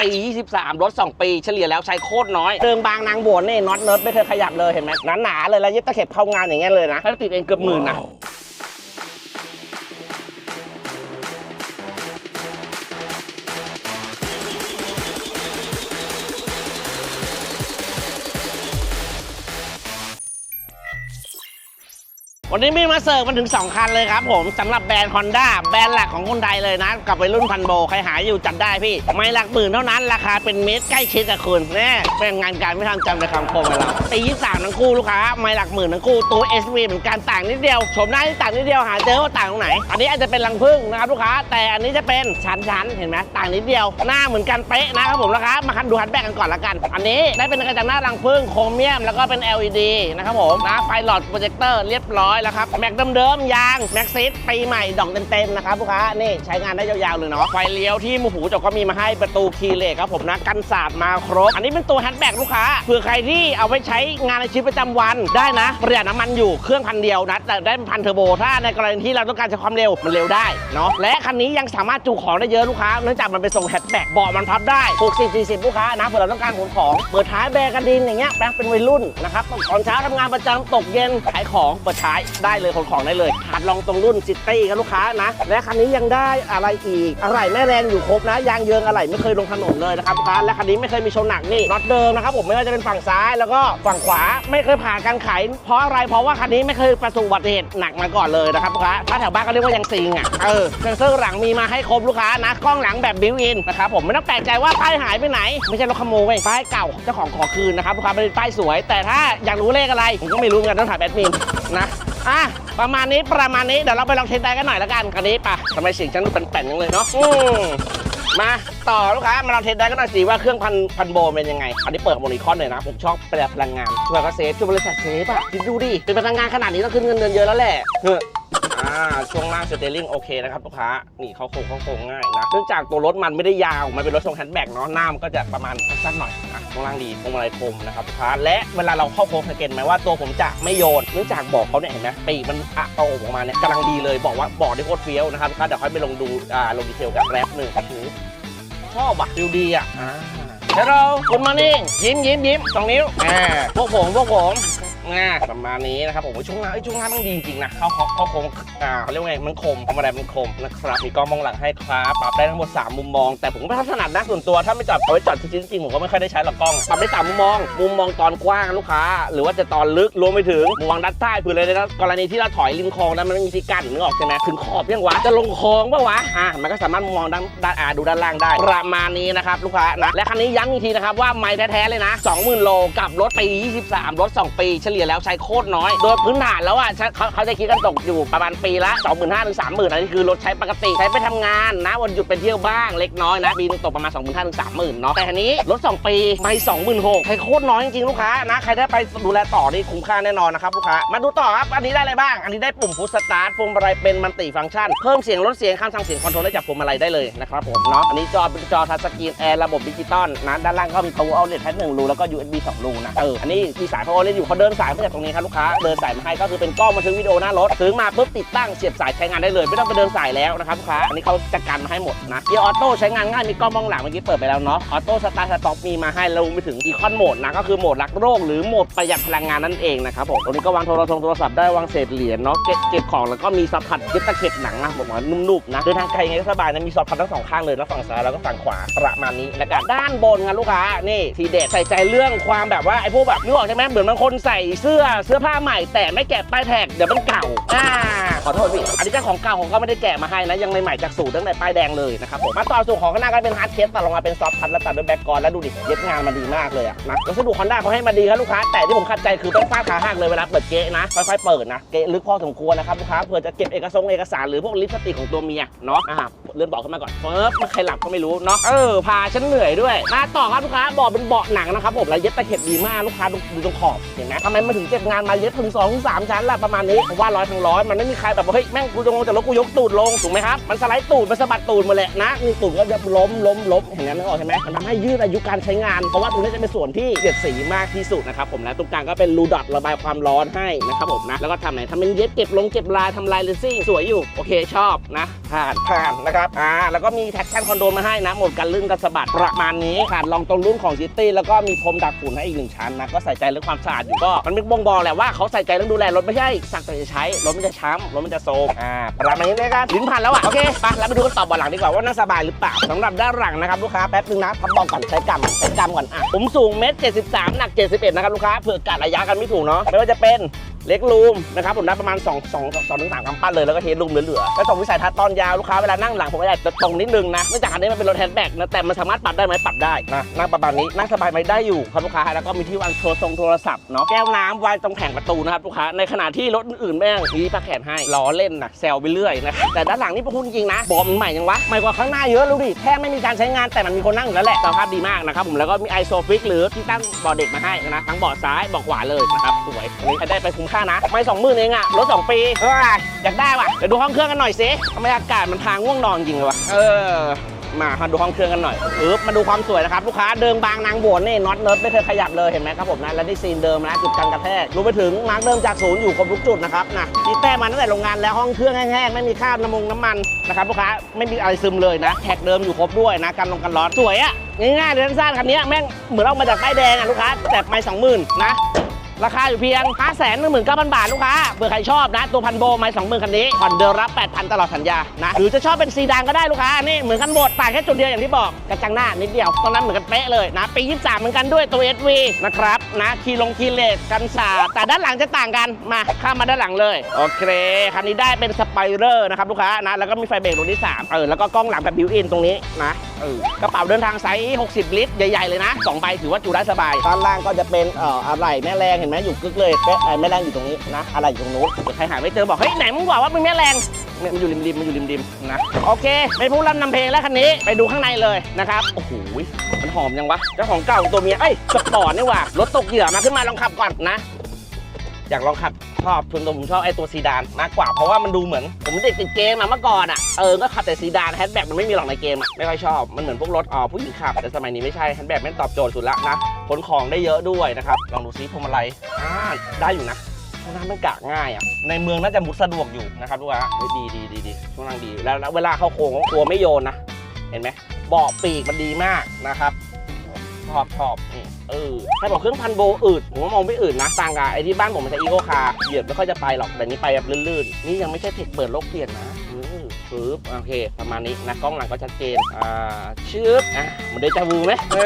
ปี 23 รถ 2 ปี เฉลี่ยแล้วใช้โคตรน้อย เดิมบางนางบวนนี่น็อตเนิร์ดไม่เคยขยับเลยเห็นไหมหนาๆเลยแล้วยึดตะเข็บเข้างานอย่างเงี้ยเลยนะ ถ้าติดเองเกือบหมื่นนะ วันนี้มีมาเสิร์ฟมันถึง 2 คันเลยครับผมสำหรับแบรนด์ Honda แบรนด์หลักของคนไทยเลยนะ กับวัยรุ่นพันโบ ใครหาอยู่จัดได้พี่ ไม่หลักหมื่นเท่านั้น ราคาเป็นเมตรใกล้ชิดกับคุณแน่เป็นงานการไม่ทันจำในคำคมกับเราตียี่สามทั้งคู่ลูกค้า ไม่หลักหมื่นทั้งคู่ตัว SV เหมือนกันต่างนิดเดียวชมหน้าที่ต่างนิดเดียวหาเจอว่าต่างตรงไหน อันนี้อาจจะเป็นรังผึ้งนะครับลูกค้า แต่อันนี้จะเป็นชั้นๆเห็นไหมต่างนิดเดียว หน้าเหมือนกันเป๊ะนะครับผมราคามาคันดูฮันแบกกันก่อนละกัน อันนี้ได้เป็นกระจังหน้ารังผึ้งโครเมียมแล้วก็เป็น LED นะครับผมนะไฟหลอดโปรเจคเตอร์เรียบร้อยแล้วครับ แม็กเดิมๆยาง แม็กซิสปีใหม่ดอกเต็มๆนะครับลูกค้านี่ใช้งานได้ยาวๆเลยเนาะไฟเลี้ยวที่มูหูจกก็มีมาให้ประตูคีย์เลสครับผมนะกันสาดมาครบ อันนี้เป็นตัวแฮชแบ็กลูกค้าเผื่อใครที่เอาไว้ใช้งานในชีวิตประจำวันได้นะประหยัดน้ำมันอยู่เครื่องพันเดียวนะแต่ได้พันเทอร์โบถ้าในกรณีที่เราต้องการใช้ความเร็วมันเร็วได้เนาะและคันนี้ยังสามารถจุของได้เยอะลูกค้าเนื่องจากมันเป็นทรงแฮชแบ็กเบาะมันพับได้60 40ลูกค้านะเผื่อเราต้องการขนของเปิดท้ายแบกระดินอย่างเงี้ยแปลงเป็นวัยรุ่นนะครับตอนเช้าทำงานประจำตกเย็นขายของเปิดท้ายได้เลยขนของได้เลยถัดลองตรงรุ่นซิตี้ครับลูกค้านะ และคันนี้ยังได้อะไรอีกอะไรแม่แรงอยู่ครบนะยางเยิงอะไรไม่เคยลงถนนเลยนะครับลูกค้าและคันนี้ไม่เคยมีชนหนักนี่น็อตเดิมนะครับผมไม่ว่าจะเป็นฝั่งซ้ายแล้วก็ฝั่งขวาไม่เคยผ่านการไขเพราะอะไรเพราะว่าคันนี้ไม่เคยประสบอุบัติเหตุหนักมาก่อนเลยนะครับลูกค้าถ้าแถวบ้านก็เรียกว่ายังซิงอะเออเซนเซอร์หลังมีมาให้ครบลูกค้านะกล้องหลังแบบบิวอินนะครับผมไม่ต้องแปลกใจว่าป้ายหายไปไหน ไม่ใช่รถขโมยป้ายเก่าเจ้าของขอคืนนะครับลูกค้าไม่ได้ป้ายสวย แต่ถ้าอยากรู้เลขอะไรผมก็ไม่รู้เหมือนกันต้องถามแอดมินนะ อะประมาณนี้ประมาณนี้เดี๋ยวเราไปลองเทสได้กันหน่อยละกันคันนี้ปะทำไมเสียงฉันดูแป่นๆยังเลยเนาะอืมมาต่อลูกค้ามาลองเทสได้กันหน่อยสิว่าเครื่องพันพันโบเป็นยังไงอันนี้เปิดโมนิคอนเลยนะผมชอบประหยัดพลังงานช่วยก็เซฟช่วยบริษัทเซฟอะคิดดูดิเป็นพลังงานขนาดนี้ต้องขึ้นเงินเดือนเยอะแล้วแหละ อ่าช่วงล่างสเตอร์ลิงโอเคนะครับลูกค้านี่เขาโค้งเขาโค้งง่ายนะเนื่องจากตัวรถมันไม่ได้ยาวมันเป็นรถทรงแฮนด์แบกเนาะหน้ามันก็จะประมาณสั้นหน่อยอะช่วงล่างดีพวงมาลัยคมนะครับลูกค้าและเวลาเราเข้าโค้งสังเกตไหมว่าตัวผมจะไม่โยนเนื่องจากบอกเขาเนี่ยเห็นไหมปีกมันอะโตออกมาเนี่ยกำลังดีเลยบอกว่าบอกได้โคตรเฟี้ยวนะครับลูกค้าเดี๋ยวค่อยไปลงดูอ่าลงดีเทลกับแรปหนึ่งโอ้โหชอบอะฟิลดีอะอ่าฮัลโหลคุณมานิ่งยิ้มยิ้มยิ้มสองนิ้วอ่าพวกผมพวกผม อ่าประมาณนี้นะครับผมช่วงล่างเอ้ช่วงล่ามันดีจริงนะเข้าเข้าเขาโค้งอ่าเขาเรียกว่าไงมันคมทำอะไรมันคมนะครับมีกล้องมองหลังให้ครับปรับได้ทั้งหมด 3 มุมมอง แต่ผมไม่ถนัดนะส่วนตัวถ้าไม่จับเอาไว้จับจริงๆจริงผมก็ไม่ค่อยได้ใช้หรอกกล้องปรับได้สามมุมมอง มุมมองตอนกว้างลูกค้า หรือว่าจะตอนลึกรวมไปถึงมุมมองด้านใต้เผื่อเลยนะกรณีที่เราถอยริมคลองแล้วมันไม่มีที่กั้นนึกออกใช่ไหมถึงขอบยังวะจะลงคลองปะวะอะมันก็สามารถมองด้านด้านอ่าดูด้านล่างได้ ประมาณนี้นะครับลูกค้านะและคันนี้ย้ำอีกทีนะครับว่าไม้แท้ๆเลยนะ 20,000โลกับรถปี 23 รถ 2 ปีเฉลี่ยแล้วใช้โคตรน้อย โดยพื้นฐานแล้วอะเขาเขาจะคิดกันตกอยู่ประมาณปีละ 25,000ถึง30,000อันนี้คือรถใช้ปกติใช้ไปทำงานนะวันหยุดไปเที่ยวบ้างเล็กน้อยนะปีนึงตกประมาณ 25,000ถึง30,000เนาะแต่อันนี้รถ 2 ปีไม่26,000ใช้โคตรน้อยจริงๆลูกค้านะใครได้ไปดูแลต่อนี่คุ้มค่าแน่นอนนะครับลูกค้ามาดูต่อครับอันนี้ได้อะไรบ้าง อันนี้ได้ปุ่มพุชสตาร์ทพวงมาลัยเป็นมันติฟังก์ชันเพิ่มเสียงลดเสียงคำสั่งเสียงคอนโทรลได้จากพวงมาลัยได้เลยนะครับผมเนาะอันนี้จอเป็นจอทัชสกรีนแอร์ระบบดิจิตอลนะด้านล่างก็มี power outlet แค่หนึ่งรูแล้วก็ USB สองรูนะเอออันนี้มีสาย power outlet อยู่เขาเดินสายมาจากตรงนี้ครับลูกค้าเดินสายมาให้ก็คือเป็นกล้องบันทึกวิดีโอหน้ารถถึงมาปุ๊บติดตั้งเสียบสายใช้งานได้เลย ไม่ต้องไปเดินสายแล้วนะครับลูกค้าอันนี้เขาจัดการมาให้หมดนะเกียร์ออโต้ใช้งานง่ายมีกล้องมองหลังเมื่อกี้เปิดไปแล้วเนาะออโต้สตาร์ทสต็อปมีมาให้แล้วรวมไปถึงอีคอนโหมดนะก็คือโหมดรักโรคหรือโหมดประหยัดพลังงานนั่นเองนะครับผมตรงนี้ก็วางโทรศัพท์โทรศัพท์ได้วางเศษเหรียญเนาะเก็บเก็บของแล้วก็มีสัมผัสยึดตะเข็บหนังนะบอกว่านุ่มๆนะเดินทางไกลยังไงก็สบายนะมีซอฟต์พัดทั้งสองข้างเลยแล้วฝั่งซ้ายแล้วก็ฝั่งขวาประมาณนี้แล้วกันด้านบนครับลูกค้านี่ทีเด็ดใส่ใจเรื่องความแบบว่าไอ้พวกแบบนึกออกใช่ไหมเหมือนบางคนใส่เสื้อเสื้อผ้าใหม่ แต่ไม่แกะป้ายแท็กเดี๋ยวมันเก่าอ่าขอโทษพี่อันนี้เจ้าของเก่าผมก็ไม่ได้แกะมาให้นะยังใหม่ๆจากสูตรตั้งแต่ป้ายแดงเลยนะครับผมมาต่อสู่ของข้างหน้าก็เป็นฮาร์ดเคสตัดลงมาเป็นซอฟต์พัดแล้วตัดด้วยแบ็กกรอนแล้วดูดิเย็บงานมาดีมากเลยอะนะวัสดุคอนด้าเขาให้มาดีครับลูกค้าแต่ที่ผมขัดใจคือต้องฟาดขาหักเลยเวลาเปิดเก๊ะนะค่อยๆเปิดนะเก๊ะลึกพอสมควรนะครับลูกค้าเผื่อจะเก็บเอกสารเอกสารหรือพวกลิปสติกของตัวเมียเนาะอ่าเลื่อนเบาะขึ้นมาก่อนเฟิร์บมันใครหลับก็ไม่รู้เนาะเออพาฉันเหนื่อยด้วยมาต่อครับลูกค้าเบาะเป็นเบาะหนังนะครับผมแล้วเย็บตะเข็บดีมากลูกค้าดูดูตรงขอบเห็นไหมทำไมมันถึงเก็บงานมาเย็บถึง2อถึงสชั้นล่ะประมาณนี้ผมว่าร้อยทั้งร้อยมันไม่มีใครแบบว่าเฮ้ยแม่งกูจะลงจากรถกูยกตูดลงถูกไหมครับมันสไลด์ตูดมันสะบัดตูดมาแหละนะนี่ตูดก็จะล้มล้มล้มเห็นไหมนึกออกใช่ไหมมันทำให้ยืดอายุการใช้งานเพราะว่าตรงนี้จะเป็นส่วนที่เสียดสีมากที่สุดนะครับผมนะตรงกลางก็เป็นรูดอทระบายความร้อนให้นะครับผมนะแล้วก็ทำไหนทำเป็นเย็บเก็บลงเก็บลายทำลายเลซิ่งสวยอยู่โอเคชอบนะผ่านผ่านนะครับอ่าแล้วก็มีแท็กชั่นคอนโดมาให้นะหมดการลื่นการสะบัดประมาณนี้ผ่านลองตรงรุ่นของซิตี้แล้วก็มีพรมดักฝุ่นให้อีกหนึ่งชั้นนะก็ใส่ใจเรื่องความสะอาดอยู่ก็มันมีบ่งบอกแหละว่าเขาใส่ใจเรื่องดูแลรถไม่ใช่สักแต่จะใช้รถมันจะช้ำรถมันจะโซมอ่าประมาณนี้นะครับลิ้นพันแล้วอะโอเคไปแล้วไปดูกันต่อเบาะหลังดีกว่าว่านั่งสบายหรือเปล่าสำหรับด้านหลังนะครับลูกค้าแป๊บนึงนะพับเบาะก่อนใช้กำใช้กำก่อนอะผมสูงเมตรเจ็ดสิบสามหนัก71นะครับลูกค้าเผื่อกะระยะกันไม่ถูกเนาะไม่ว่าจะเป็น เล็กรูมนะครับผมได้ประมาณ2 2 2ถึง3กำปั้นเลยแล้วก็เฮดรูมเหลือๆแล้วตรงวิสัยทัศน์ตอนยาวลูกค้าเวลานั่งหลังผมก็อยากจะตรงนิดนึงนะเนื่องจากอันนี้มันเป็นรถแฮชแบ็กนะแต่มันสามารถปรับได้ไหมปรับได้นะนั่งประมาณนี้นั่งสบายไหมได้อยู่ครับลูกค้าแล้วก็มีที่วางโทรทรงโทรศัพท์เนาะแก้วน้ำวางตรงแผงประตูนะครับลูกค้าในขณะที่รถอื่นๆแม่งมีปลักแขนให้ล้อเล่นนะแซวไปเรื่อยนะแต่ด้านหลังนี่พูดจริงนะบอมนใหม่ยังวะใหม่กว่าข้างหน้าเยอะรู้ดิแค่ไม่มีการใช้งานแต่มันมีคนนั่งอยู่แล้วแหละสภาพดีมากนะครับผมแล้วก็มีไอโซฟิกหรือที่ตั้งเบาะเด็กมาให้นะทั้งเบาะซ้ายเบาะขวาเลยนะครับสวยอันนี้ใครได้ไปคุ้มค่านะ ไม่สองหมื่นเองอะรถสองปีเอออยากได้ว่ะเดี๋ยวดูห้องเครื่องกันหน่อยสิทำไมอากาศมันพาง่วงนอนจริงเลยวะเออมามาดูห้องเครื่องกันหน่อยปึ๊บมาดูความสวยนะครับ ลูกค้าเดิมบางนางโบนนี่น็อตเนิร์ดไม่เคยขยับเลยเห็นไหมครับผมนะและนี่ซีนเดิมนะจุดกันกระแทกรวมไปถึงมาร์กเดิมจากศูนย์อยู่ครบทุกจุดนะครับนะที่แต้มมาตั้งแต่โรงงานแล้วห้องเครื่องแห้งๆไม่มีคราบน้ำมงน้ำมันนะครับลูกค้าไม่มีอะไรซึมเลยนะแท็กเดิมอยู่ครบด้วยนะกันลงกันร้อนสวยอะง่ายๆเลยสั้นๆคันนี้แม่งเหมือนเอามาจากป้ายแดงอะลูกค้าแต่ไม่สองหมื่นนะ ราคาอยู่เพียง 5 1 9 0 0 0 บาทลูกค้าเผื่อใครชอบนะ ตัวพันโบไม่สองหมื่นคันนี้ผ่อนเดือนรับ 8,000 ตลอดสัญญานะหรือจะชอบเป็นซีดานก็ได้ลูกค้านี่เหมือนกันหมดต่างแค่จุดเดียวอย่างที่บอกกระจังหน้านิดเดียวตรงนั้นเหมือนกันเป๊ะเลยนะปี 23 เหมือนกันด้วยตัว SV นะครับนะคีลงคีเลสกันสาแต่ด้านหลังจะต่างกันมาข้ามมาด้านหลังเลยโอเคคันนี้ได้เป็นสไปเรอร์นะครับลูกค้านะแล้วก็มีไฟเบรกตรงที่3เออแล้วก็กล้องหลังแบบบิวอินตรงนี้นะเออกระเป๋าเดินทางไซส์60 ลิตรใหญ่ๆเลยนะสองใบถือว่าจูได้สบายด้านล่างก็จะเป็นเอ่ออะไรแม่แรงเห็นไหมอยู่กึกเลยแม่เอ่อแม่แรงอยู่ตรงนี้นะ อะไรอยู่ตรงนู้นเดี๋ยวใครหาไม่เจอบอกเฮ้ยไหนมึงบอกว่ามึงแม่แรงเนี่ยมันอยู่ริมริมๆมันอยู่ริมริมๆนะโอเคเป็นผู้รับนำเพลงแล้วคันนี้ไปดูข้างในเลยนะครับโอ้โหมันหอมยังวะเจ้าของเก่าตัวเมียเอ้ยสปอร์ตนี่หว่ารถตกเหยื่อมาขึ้นมาลองขับก่อนนะ อยากลองขับชอบส่วนตัวผมชอบไอ้ตัวซีดานมากกว่าเพราะว่ามันดูเหมือน ผมเด็กติดเกมมาเมื่อก่อนอะเออก็ขับแต่ซีดานแฮชแบ็กมันไม่มีหรอกในเกมอะไม่ค่อยชอบมันเหมือนพวกรถอ๋อผู้หญิงขับแต่สมัยนี้ไม่ใช่แฮชแบ็กไม่งตอบโจทย์สุดละนะ ขนของได้เยอะด้วยนะครับ ลองดูซิพวงมาลัยอ่าได้อยู่นะช่วงล่างมันกะง่ายอะ ในเมืองน่าจะมุดสะดวกอยู่นะครับทุกคนเฮ้ยดีดีดีดีช่วงล่างดีแล้วแล้วเวลาเข้าโค้งกลัวไม่โยนนะ เห็นไหมเบาะปีกมันดีมากนะครับชอบชอบเออถ้าบอกเครื่องพันโบอืดผมว่ามองไม่อืดนะต่างกับไอ้ที่บ้านผมมันจะอีโคคาร์เหยียบไม่ค่อยจะไปหรอกแต่นี้ไปแบบลื่นๆ นี่ยังไม่ใช่เทคเปิดโลกเปลี่ยนนะ ปึ๊บโอเค ประมาณนี้นะกล้องหลังก็ชัดเจนอ่าชืบอะเหมือนเดจาวูไหมเอ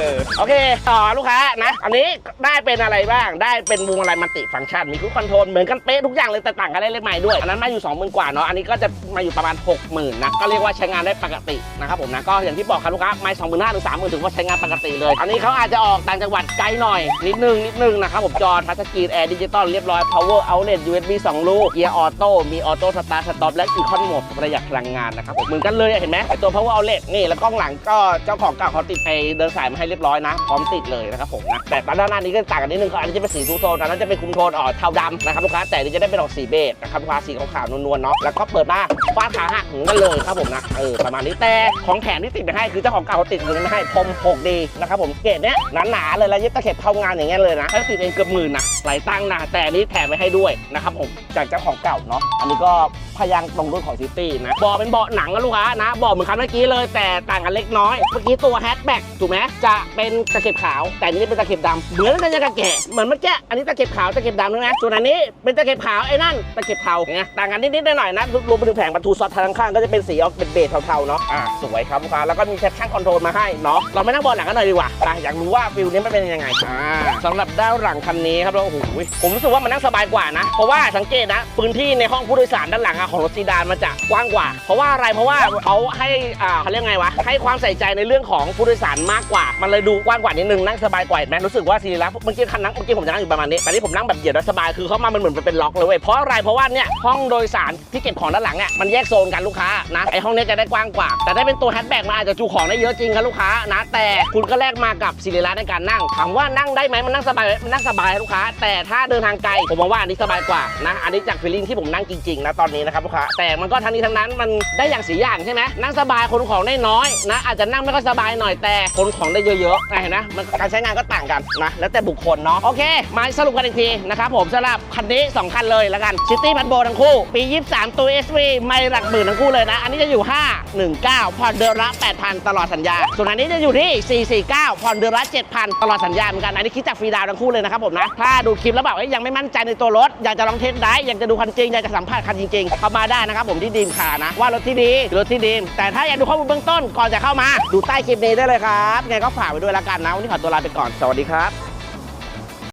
อโอเคต่อลูกค้านะ อันนี้ได้เป็นอะไรบ้างได้เป็นวงอะไรมันติฟังก์ชันมีคุกคอนโทรลเหมือนกันเป๊ะทุกอย่างเลยแต่ต่างกันเล็กๆใหม่ด้วยอันนั้นมาอยู่20,000กว่าเนาะอันนี้ก็จะมาอยู่ประมาณ 60,000นะก็เรียกว่าใช้งานได้ปกตินะครับผมนะก็อย่างที่บอกครับลูกค้าไม่25,000หรือ30,000ถือว่าใช้งานปกติเลย อันนี้เขาอาจจะออกต่างจังหวัดไกลหน่อยนิดนึงนิดนึงนะครับผมจอทัชสกรีนแอร์ดิจิตอลเรียบร้อย power outlet USB 2 ลูกเกียร์ออโต้มีออโต้สตาร์ทสต็อปและอีคอนโหมดประหยัดพลังงานนะครับผมเหมือนกันเลยเห็นไหมไอตัว power outlet นี่แล้วกล้องหลังก็เจ้าของเก่าเขาติดไอเดินสายมาให้เรียบร้อยนะพร้อมติดเลยนะครับผมนะแต่ด้านหน้านี้ก็ต่างกันนิดนึงก็อันนี้จะเป็นสีทูโทนอันนั้นจะเป็นคุมโทนอ่อเทาดำนะครับลูกค้าแต่อันนี้จะได้เป็นออกสีเบจนะครับลูกค้าสีขาวๆนวลๆเนาะแล้วก็เปิดมาฟาดขาหักเหมือนกันเลยครับผมนะเออประมาณนี้แต่ของแถมที่ติดมาให้คือเจ้าของเก่าเขาติดอยู่นี่มาให้พรม 6D นะครับผมเกรดเนี้ยหนาๆเลยแล้วยึดตะเข็บเข้างานอย่างเงี้ยเลยนะถ้าติดเองเกือบหมื่นนะหลายตั้งนะแต่นี้แถมไว้ให้ด้วยนะครับผมจากเจ้าของเก่าเนาะอันนี้ก็พยางตรงรุ่นของซิตี้นะเบาะเป็นเบาะหนังนะลูกค้านะเบาะเหมือนคันเมื่อกี้เลยแต่ต่างกันเล็กน้อยเมื่อกี้ตัวแฮชแบ็กถูกไหมจะเป็นตะเข็บขาว แต่อันนี้เป็นตะเข็บดำเหมือนกันยังกะแกะเหมือนเมื่อกี้อันนี้ตะเข็บขาวตะเข็บดำนะส่วนอันนี้เป็นตะเข็บขาวไอ้นั่นตะเข็บเทาไงต่างกันนิดๆหน่อยๆนะรวมไปถึงแผงประตูซอสทางข้างก็จะเป็นสีออกเป็นเบจเทาๆเนาะอ่าสวยครับลูกค้าแล้วก็มีแคปชั่นคอนโทรลมาให้เนาะเราไม่นั่งเบอลหลังกันหน่อยดีกว่าอะอยากรู้ว่าฟิลนี้มันเป็นยังไงอ่าสำหรับด้านหลังคันนี้ครับเราโอ้โหผมรู้สึกว่ามันนั่งสบายกว่านะเพราะว่าสังเกตนะพื้นที่ในห้องผู้โดยสารด้านหลังอะของรถซีดานมันจะกว้างกว่า เพราะว่าอะไรเพราะว่าเขาให้อ่าเขาเรียกไงวะให้ความใส่ใจในเรื่องของผู้โดยสารมากกว่า มันเลยดูกว้างกว่านิดนึงนั่งสบายกว่าเห็นไหมรู้สึกว่าซีรีส์เมื่อกี้คันนั่งเมื่อกี้ผมจะนั่งอยู่ประมาณนี้แต่นี่ผมนั่งแบบเหยียดแล้วสบายคือเขามามันเหมือนเป็นล็อกเลยเว้ยเพราะอะไรเพราะว่าเนี่ยห้องโดยสารที่เก็บของด้านหลังเนี่ยมันแยกโซนกันลูกค้านะไอห้องนี้จะได้กว้างกว่า แต่ถ้เป็นตัวแฮชแบ็กมันอาจจะจูของได้เยอะจริงครับลูกค้านะแต่คุณก็แลกมากับซีรีส์ในการนั่งถามว่านั่งได้ไหมมันนั่งสบายมมันนั่งสบายลูกค้า แต่ถ้าเดินทางไกลผมมองว่าอันนี้สบายกว่านะอันนี้จากฟีลลิ่งที่ผมนั่งจริงๆนะตอนนี้นะครับลูกค้าแต่มันก็ทั้งนี้ทั้งนั้นมันได้อย่างสีอย่างใช่ไหมนั่งสบายคนของได้น้อยนะ อาจจะนั่งไม่ค่อยสบายหน่อยแต่คนของได้เยอะๆนะเห็นนะมันการใช้งานก็ต่างกันนะแล้วแต่บุคคลเนาะโอเค มาสรุปกันอีกทีนะครับผมสำหรับคันนี้ 2 คันเลยแล้วกันซิตี้พันโบทั้งคู่ ปี 23 ตัว SV ไม่หลักหมื่นทั้งคู่เลยนะ อันนี้จะอยู่ 519ผ่อนเดือนละ8,000 ตลอดสัญญา ส่วนอันนี้จะอยู่ที่ 449ผ่อนเดือนละ7,000 ตลอดสัญญาเหมือนกันอันนี้คิดจากฟรีดาวน์ทั้งคู่เลยนะครับผมนะถ้าดูคลิปแล้วแบบว่ายังไม่มั่นใจในตัวรถอยากจะลองเทสได้อยากจะดูคันจริงอยากจะสัมผัสคันจริงๆเข้ามาได้นะครับผมที่ดีมคานะ ว่ารถที่ดีรถที่ดี แต่ถ้าอยากดูข้อมูลเบื้องต้นก่อนจะเข้ามา ดูใต้คลิปนี้ได้เลยครับไงก็ฝากไว้ด้วยละกันนะวันนี้ขอตัวลาไปก่อนสวัสดีครับ